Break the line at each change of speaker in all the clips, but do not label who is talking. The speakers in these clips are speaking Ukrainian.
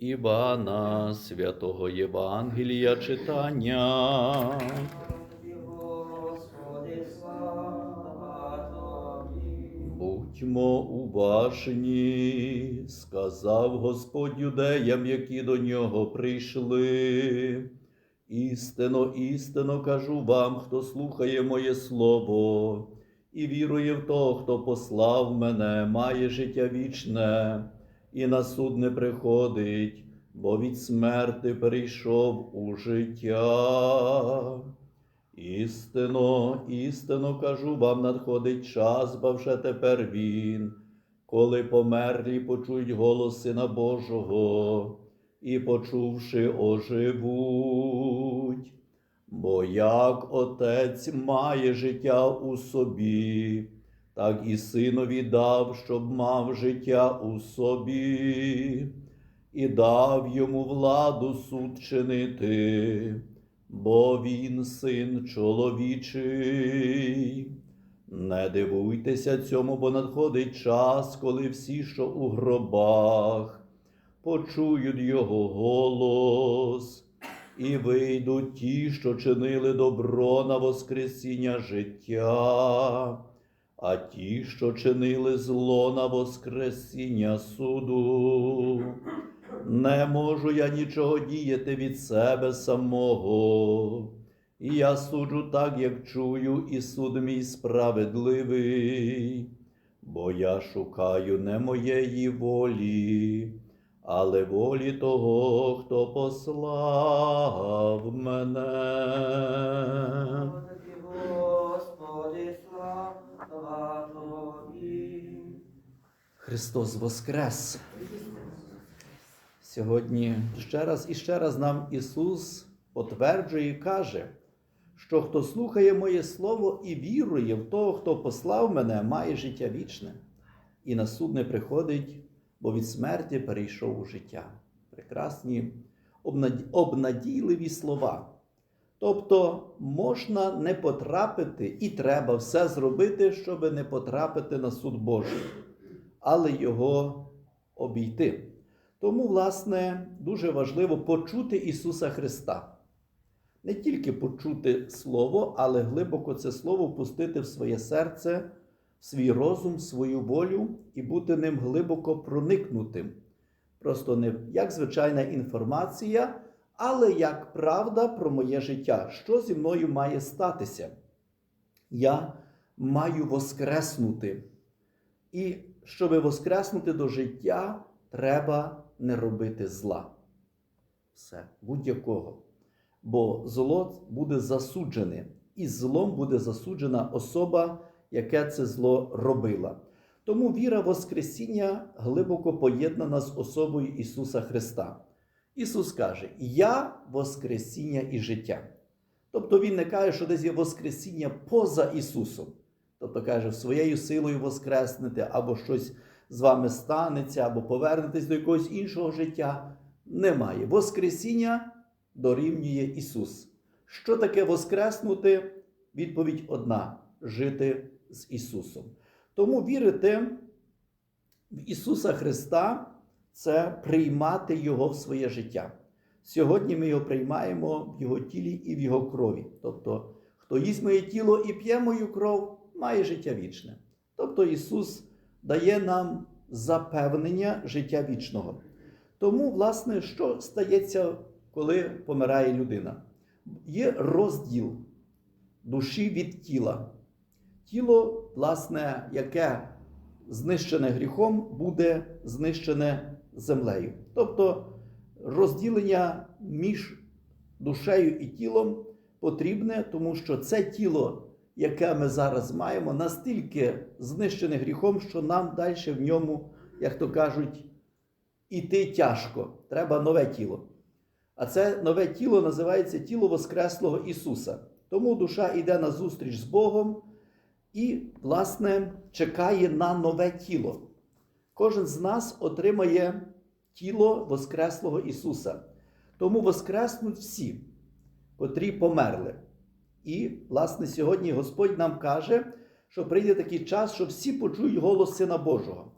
Івана, святого Євангелія читання. Будьмо уважні, сказав Господь юдеям, які до нього прийшли. Істинно, істинно кажу вам, хто слухає моє слово і вірує в того, хто послав мене, має життя вічне, і на суд не приходить, бо від смерти перейшов у життя. Істинно, істинно кажу вам, надходить час, бо вже тепер він, коли померлі почують голос Сина Божого, і, почувши, оживуть. Бо як Отець має життя у собі, так і синові дав, щоб мав життя у собі, і дав йому владу суд чинити бо він син чоловічий. Не дивуйтеся цьому, бо надходить час, коли всі, що у гробах, почують його голос, і вийдуть ті, що чинили добро на Воскресіння життя, а ті, що чинили зло на Воскресіння суду. Не можу я нічого діяти від себе самого, і я суджу так, як чую, і суд мій справедливий, бо я шукаю не моєї волі, але волі того, хто послав мене. Христос Воскрес! Сьогодні ще раз і ще раз нам Ісус потверджує і каже, що хто слухає моє Слово і вірує в того, хто послав мене, має життя вічне, і на суд не приходить, бо від смерті перейшов у життя. Прекрасні обнадійливі слова. Тобто можна не потрапити, і треба все зробити, щоб не потрапити на суд Божий, але його обійти. Тому, власне, дуже важливо почути Ісуса Христа. Не тільки почути Слово, але глибоко це Слово впустити в своє серце, в свій розум, в свою волю і бути ним глибоко проникнутим. Просто не як звичайна інформація, але як правда про моє життя, що зі мною має статися. Я маю воскреснути. І щоб воскреснути до життя, треба не робити зла. Все, будь-якого. Бо зло буде засуджене, і злом буде засуджена особа, яка це зло робила. Тому віра Воскресіння глибоко поєднана з особою Ісуса Христа. Ісус каже: Я Воскресіння і життя. Тобто Він не каже, що десь є Воскресіння поза Ісусом. Тобто каже, своєю силою воскреснете, або щось з вами станеться, або повернетесь до якогось іншого життя. Немає. Воскресіння дорівнює Ісус. Що таке воскреснути? Відповідь одна: жити з Ісусом. Тому вірити в Ісуса Христа це приймати Його в своє життя. Сьогодні ми його приймаємо в Його тілі і в Його крові. Тобто, хто їсть моє тіло і п'є мою кров, має життя вічне. Тобто Ісус дає нам запевнення життя вічного. Тому, власне, що стається, коли помирає людина? Є розділ душі від тіла. Тіло, власне, яке знищене гріхом, буде знищене землею. Тобто розділення між душею і тілом потрібне, тому що це тіло яке ми зараз маємо, настільки знищене гріхом, що нам далі в ньому, як то кажуть, іти тяжко. Треба нове тіло. А це нове тіло називається тіло Воскреслого Ісуса. Тому душа йде на зустріч з Богом і, власне, чекає на нове тіло. Кожен з нас отримає тіло Воскреслого Ісуса. Тому воскреснуть всі, котрі померли. І, власне, сьогодні Господь нам каже, що прийде такий час, що всі почують голос Сина Божого.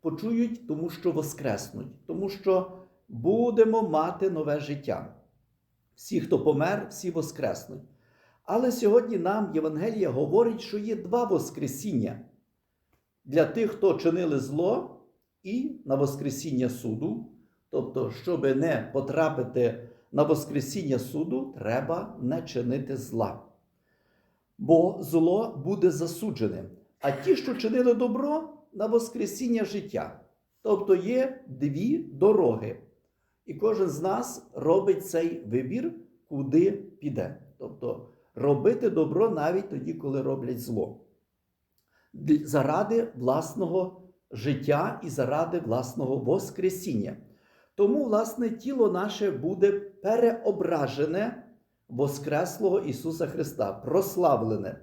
Почують, тому що воскреснуть, тому що будемо мати нове життя. Всі, хто помер, всі воскреснуть. Але сьогодні нам Євангелія говорить, що є два Воскресіння для тих, хто чинили зло, і на Воскресіння суду. Тобто, щоб не потрапити на Воскресіння суду, треба не чинити зла. Бо зло буде засуджене. А ті, що чинили добро, на Воскресіння життя. Тобто є дві дороги. І кожен з нас робить цей вибір, куди піде. Тобто робити добро навіть тоді, коли роблять зло. Заради власного життя і заради власного Воскресіння. Тому, власне, тіло наше буде переображене Воскреслого Ісуса Христа, прославлене.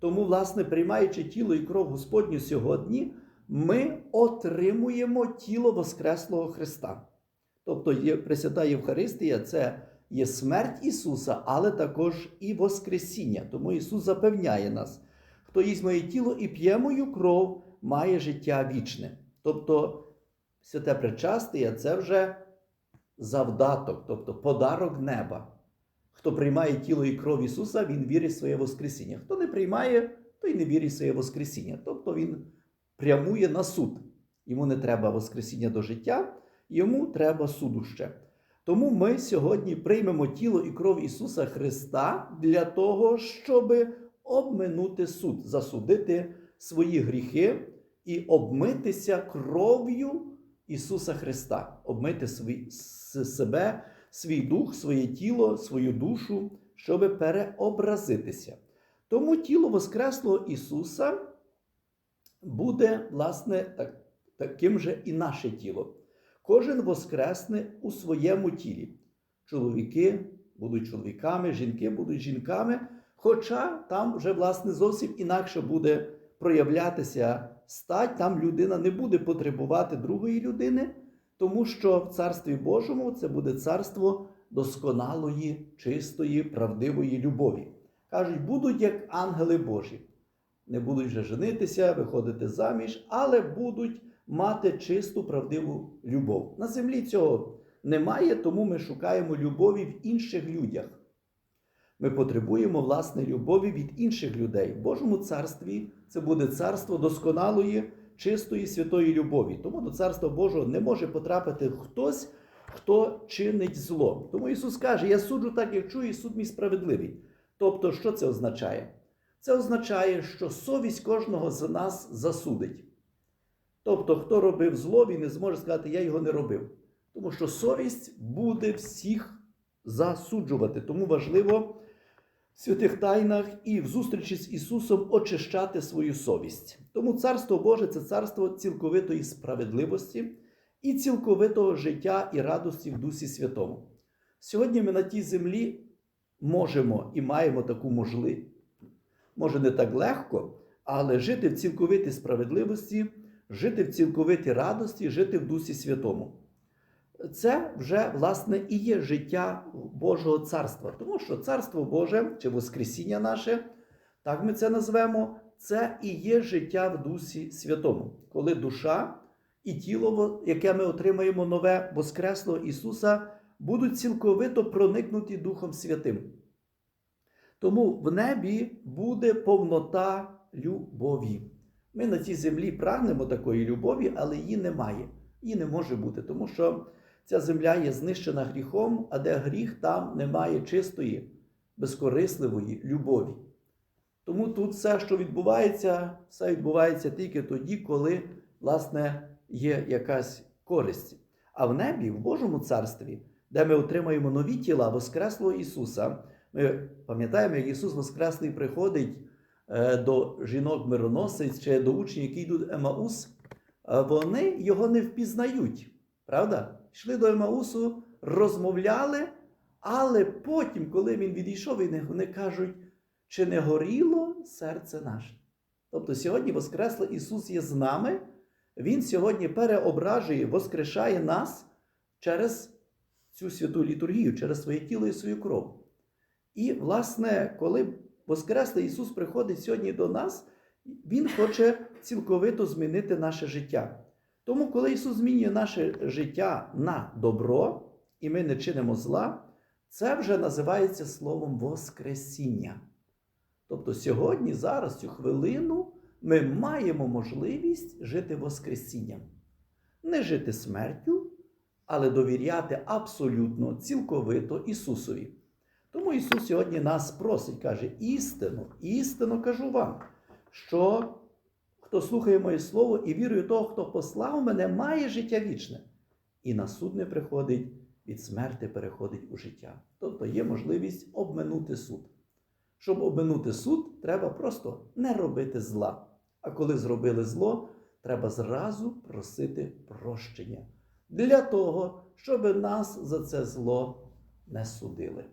Тому, власне, приймаючи тіло і кров Господню сьогодні, ми отримуємо тіло Воскреслого Христа. Тобто Пресвята Євхаристія це є смерть Ісуса, але також і Воскресіння. Тому Ісус запевняє нас, хто їсть моє тіло і п'є мою кров, має життя вічне. Тобто святе причастя це вже завдаток, тобто подарок неба. Хто приймає тіло і кров Ісуса, він вірить в своє Воскресіння. Хто не приймає, той не вірить в своє Воскресіння. Тобто він прямує на суд. Йому не треба Воскресіння до життя, йому треба суду ще. Тому ми сьогодні приймемо тіло і кров Ісуса Христа для того, щоб обминути суд, засудити свої гріхи і обмитися кров'ю Ісуса Христа, обмити свій, себе, свій дух, своє тіло, свою душу, щоб переобразитися. Тому тіло Воскреслого Ісуса буде, власне, так, таким же і наше тіло. Кожен воскресне у своєму тілі. Чоловіки будуть чоловіками, жінки будуть жінками, хоча там вже, власне, зовсім інакше буде проявлятися стать, там людина не буде потребувати другої людини, тому що в Царстві Божому це буде царство досконалої, чистої, правдивої любові. Кажуть, будуть як ангели Божі. Не будуть вже женитися, виходити заміж, але будуть мати чисту, правдиву любов. На землі цього немає, тому ми шукаємо любові в інших людях. Ми потребуємо власне любові від інших людей. В Божому царстві це буде царство досконалої, чистої, святої любові. Тому до царства Божого не може потрапити хтось, хто чинить зло. Тому Ісус каже: Я суджу так, як чую, і суд мій справедливий. Тобто, що це означає? Це означає, що совість кожного з нас засудить. Тобто, хто робив зло, він не зможе сказати, я його не робив. Тому що совість буде всіх засуджувати. Тому важливо святих тайнах і в зустрічі з Ісусом очищати свою совість. Тому Царство Боже це царство цілковитої справедливості і цілковитого життя і радості в Дусі Святому. Сьогодні ми на тій землі можемо і маємо таку можливість. Може, не так легко, але жити в цілковитій справедливості, жити в цілковитій радості, жити в Дусі Святому. Це вже, власне, і є життя Божого царства. Тому що Царство Боже чи Воскресіння наше, так ми це назвемо, це і є життя в Дусі Святому, коли душа і тіло, яке ми отримаємо нове Воскреслого Ісуса, будуть цілковито проникнуті Духом Святим. Тому в небі буде повнота любові. Ми на цій землі прагнемо такої любові, але її немає. Її не може бути, тому що ця земля є знищена гріхом, а де гріх, там немає чистої, безкорисливої любові. Тому тут все, що відбувається, все відбувається тільки тоді, коли, власне, є якась користь. А в небі, в Божому царстві, де ми отримаємо нові тіла Воскреслого Ісуса, ми пам'ятаємо, як Ісус Воскреслий приходить е, до жінок мироносиць чи до учнів, які йдуть Емаус, е, вони його не впізнають. Правда? Йшли до Емаусу, розмовляли, але потім, коли він відійшов, вони- кажуть, чи не горіло серце наше? Тобто сьогодні Воскреслий Ісус є з нами, Він сьогодні переображує, воскрешає нас через цю святу літургію, через своє тіло і свою кров. І, власне, коли Воскреслий Ісус приходить сьогодні до нас, Він хоче цілковито змінити наше життя. Тому, коли Ісус змінює наше життя на добро, і ми не чинимо зла, це вже називається словом Воскресіння. Тобто сьогодні, зараз, цю хвилину, ми маємо можливість жити Воскресінням. Не жити смертю, але довіряти абсолютно, цілковито Ісусові. Тому Ісус сьогодні нас просить, каже: істину, істину кажу вам, що хто слухає моє слово і вірує того, хто послав мене, має життя вічне. І на суд не приходить, від смерти переходить у життя. Тобто є можливість обминути суд. Щоб обминути суд, треба просто не робити зла. А коли зробили зло, треба зразу просити прощення для того, щоб нас за це зло не судили.